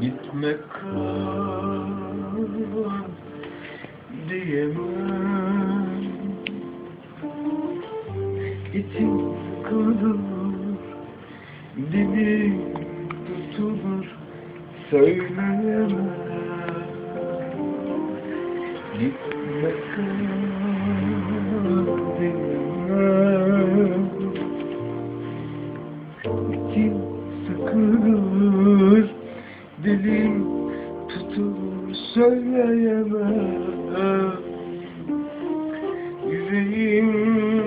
Gitme kal diyemem. İçim sıkılır Dilim tutulur Söyleyemem. Gitme kal diyemem. İçim sıkılır Dilim tutulur söyleyemem. Yüreğimde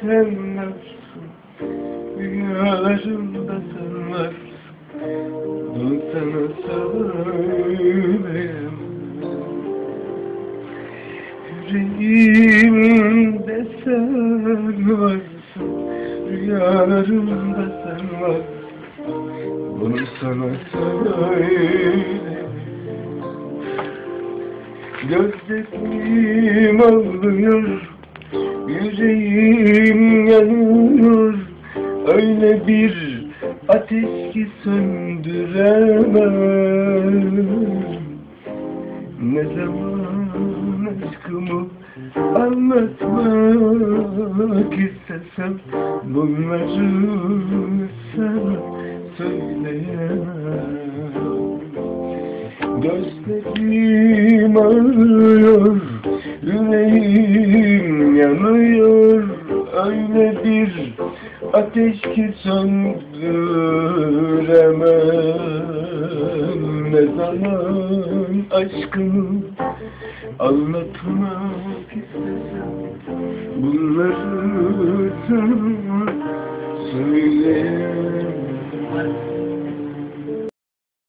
sen varsın Rüyalarımda sen varsın. Bunu sana söyleyemem. Yüreğimde sen varsın Rüyalarımda sen varsın Bunu sana söyleyemem Gözlerim ağlıyor Yüreğim yanıyor. Öyle bir ateş ki söndüremem. Ne zaman aşkımı anlatmak istesem Bunları sana söyleyemem Gözlerim ağrıyor, yüreğim yanıyor. Öyle bir ateş ki söndüremem. Ne zaman aşkımı anlatmak istesem? Bunları sana söyleyemem